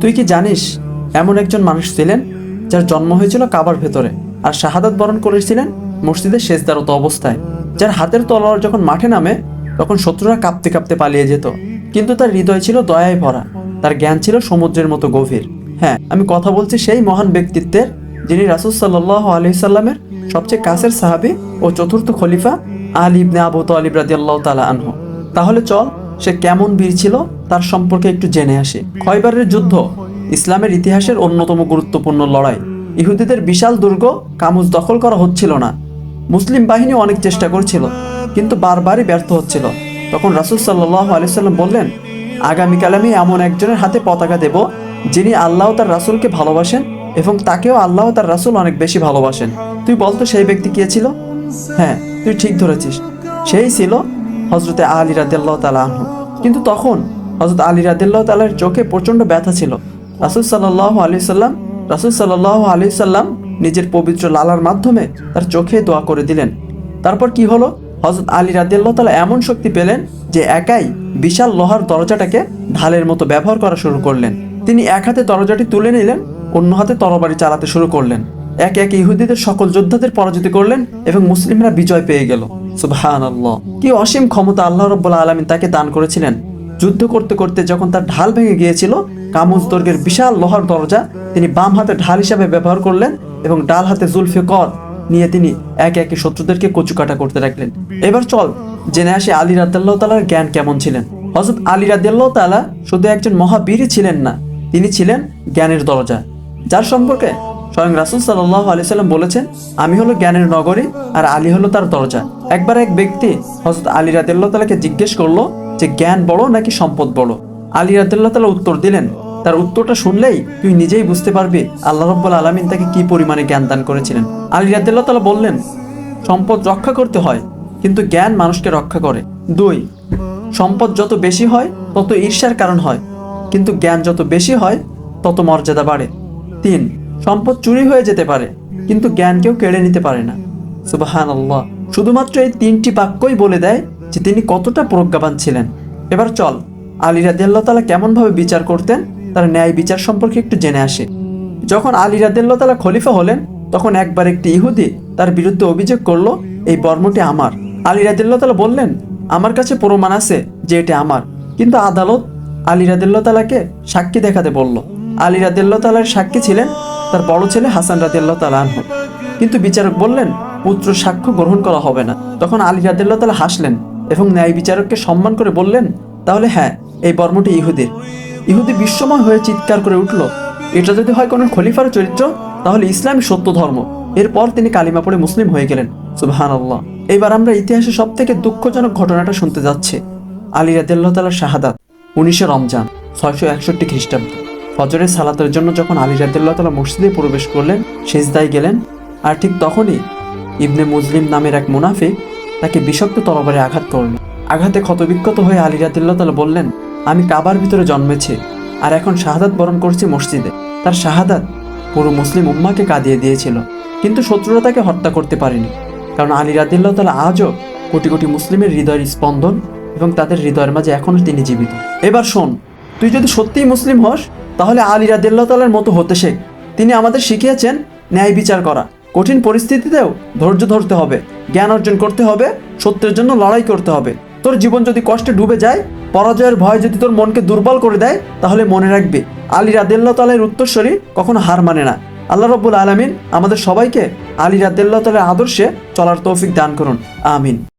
তুই কি জানিস, এমন একজন মানুষ ছিলেন যার জন্ম হয়েছিল কাবার ভেতরে আর শাহাদাত বরণ করেছিলেন মসজিদের শেষদারত অবস্থায়। যার হাতের তলোয়ার যখন মাঠে নামে, তখন শত্রুরা কাঁপতে কাঁপতে পালিয়ে যেত। কিন্তু তার হৃদয় ছিল দয়ায় ভরা, তার জ্ঞান ছিল সমুদ্রের মতো গভীর। হ্যাঁ আমি কথা বলছি সেই মহান ব্যক্তিত্বের, যিনি রাসুল সাল্লাহ আলহিসাল্লামের সবচেয়ে কাছের সাহাবি ও চতুর্থ খলিফা আলী ইবনে আবু তালিব রাদি আল্লাহ তালা আনহু। তাহলে চল সে কেমন বীর ছিল তার সম্পর্কে একটু জেনে আসি। খয়বারের যুদ্ধ, ইসলামের ইতিহাসের অন্যতম গুরুত্বপূর্ণ লড়াই। ইহুদিদের বিশাল দুর্গ কামুজ দখল করা হচ্ছিল না। মুসলিম বাহিনী অনেক চেষ্টা করছিল, কিন্তু বারবারই ব্যর্থ হচ্ছিল। তখন রাসুল সাল্লাহ আলিয়াল্লাম বললেন, আগামীকাল আমি এমন একজনের হাতে পতাকা দেব, যিনি আল্লাহ তার রাসুলকে ভালোবাসেন এবং তাকেও আল্লাহ তার রাসুল অনেক বেশি ভালোবাসেন। তুই বলতো সেই ব্যক্তি কে ছিল? হ্যাঁ তুই ঠিক ধরেছিস। সেই ছিল হজরতে আলী রাদিল্লাহ তালা আনহু। কিন্তু তখন হজরত আলী রাদিল্লাহ তালার চোখে প্রচণ্ড ব্যথা ছিল। রাসুল সাল্লাহ আলি সাল্লাম, রাসুল সাল্লাহ আলি সাল্লাম নিজের পবিত্র লালার মাধ্যমে তার চোখে দোয়া করে দিলেন। তারপর কি হলো? হজরত আলী রাদিল্লাহ তালা এমন শক্তি পেলেন যে একাই বিশাল লোহার দরজাটাকে ঢালের মতো ব্যবহার করা শুরু করলেন। তিনি এক হাতে দরজাটি তুলে নিলেন, অন্য হাতে তরবারি চালাতে শুরু করলেন। একে একে ইহুদিদের সকল যোদ্ধাদের পরাজিত করলেন এবং মুসলিমরা বিজয় পেয়ে গেল। কি অসীম ক্ষমতা আল্লাহ রব্বুল্লা আলমিন তাকে দান করেছিলেন? যুদ্ধ করতে করতে যখন তার ঢাল ভেঙে গিয়েছিল কামুজ দুর্গের বিশাল লোহার দরজা তিনি বাম হাতে ঢাল হিসাবে ব্যবহার করলেন এবং ডাল হাতে জুলফে কর নিয়ে তিনি একে একে শত্রুদেরকে কচুকাটা করতে রাখলেন এবার চল, জেনে আসে আলী রাদ্দাল্লাহ জ্ঞান কেমন ছিলেন। হজরত আলী রাদ্দাল্লাহ তালা শুধু একজন মহাবীরই ছিলেন না, তিনি ছিলেন জ্ঞানের দরজা, যার সম্পর্কে স্বয়ং রাসুল সাল্লাহ আলি সাল্লাম বলেছেন, আমি হলো জ্ঞানের নগরী আর আলী হলো তার দরজা। একবার এক ব্যক্তি হজরত আলী রাদিল্লাহ তালাকে জিজ্ঞেস করল যে, জ্ঞান বড় নাকি সম্পদ বড়? আলী রাদিল্লাহ তালা উত্তর দিলেন, তার উত্তরটা শুনলেই তুই নিজেই বুঝতে পারবি আল্লাহ রব্বুল আলমিন তাকে কি পরিমাণে জ্ঞান দান করেছিলেন। আলী রাদিল্লাহ তালা বললেন, সম্পদ রক্ষা করতে হয়, কিন্তু জ্ঞান মানুষকে রক্ষা করে। দুই, সম্পদ যত বেশি হয়, তত ঈর্ষার কারণ হয়, কিন্তু জ্ঞান যত বেশি হয়, তত মর্যাদা বাড়ে। তিন, সম্পদ চুরি হয়ে যেতে পারে, কিন্তু জ্ঞান কেউ কেড়ে নিতে পারে না। সুবাহান আল্লাহ শুধুমাত্র এই তিনটি বাক্যই বলে দেয় যে তিনি কতটা প্রজ্ঞাবান ছিলেন। এবার চল, আলী রাদিয়াল্লাহ তালা কেমনভাবে বিচার করতেন, তার ন্যায় বিচার সম্পর্কে একটু জেনে আসে। যখন আলী রাদিয়াল্লাহ তালা খলিফা হলেন, তখন একবার একটি ইহুদি তার বিরুদ্ধে অভিযোগ করল, এই বর্মটি আমার। আলী রাদিয়াল্লাহ তালা বললেন, আমার কাছে প্রমাণ আছে যে এটা আমার। কিন্তু আদালত আলী রাদিল্লাহ তালাকে সাক্ষী দেখাতে বলল। আলী রাদিল্লাহ তালার সাক্ষী ছিলেন তার বড় ছেলে হাসান রাদিল্লাহ তালা আনহু। কিন্তু বিচারক বললেন পুত্র সাক্ষ্য গ্রহণ করা হবে না। তখন আলী রাদিল্লাহ তালা হাসলেন এবং ন্যায় বিচারককে সম্মান করে বললেন, তাহলে হ্যাঁ এই বর্মটি ইহুদির। ইহুদি বিশ্বময় হয়ে চিৎকার করে উঠল, এটা যদি হয় কোনো খলিফার চরিত্র, তাহলে ইসলামই সত্য ধর্ম। এরপর তিনি কালিমা পড়ে মুসলিম হয়ে গেলেন। সুবহান আল্লাহ এবার আমরা ইতিহাসে সব থেকে দুঃখজনক ঘটনাটা শুনতে যাচ্ছি। আলী রাদিল্লাহ তালার শাহাদাত, উনিশে রমজান, ছয়শো একষট্টি খ্রিস্টাব্দ। ফজরের সালাতের জন্য যখন আলী রাদিল্লাহ তালা মসজিদে প্রবেশ করলেন, সেজদায় গেলেন, আর ঠিক তখনই ইবনে মুসলিম নামের এক মুনাফিক তাকে বিষাক্ত তরবারে আঘাত করল। আঘাতে ক্ষতবিক্ষত হয়ে আলী রাদিল্লাহ তালা বললেন, আমি কাবার ভিতরে জন্মেছি আর এখন শাহাদাত বরণ করছি মসজিদে। তার শাহাদাত পুরো মুসলিম উম্মাকে কাঁদিয়ে দিয়েছিল, কিন্তু শত্রুরা তাকে হত্যা করতে পারেনি, কারণ আলী রাদিল্লাহ তালা আজও কোটি কোটি মুসলিমের হৃদয়ের স্পন্দন এবং তাদের হৃদয়ের মাঝে এখনও তিনি জীবিত। এবার শোন, তুই যদি সত্যিই মুসলিম হস, তাহলে আলী রাদিল্লাহ তালার মতো হতে শেখ। তিনি আমাদের শিখিয়েছেন ন্যায় বিচার করা। কঠিন পরিস্থিতিতেও ধৈর্য ধরতে হবে, জ্ঞান অর্জন করতে হবে, সত্যের জন্য লড়াই করতে হবে। তোর জীবন যদি কষ্টে ডুবে যায়, পরাজয়ের ভয় যদি তোর মনকে দুর্বল করে দেয়, তাহলে মনে রাখবে আলী রাদেল্লা তালের উত্তরস্বরী কখনো হার মানে না। আল্লাহ রব্বুল আলমিন আমাদের সবাইকে আলী রাদেল্লা তালের আদর্শে চলার তৌফিক দান করুন। আমিন।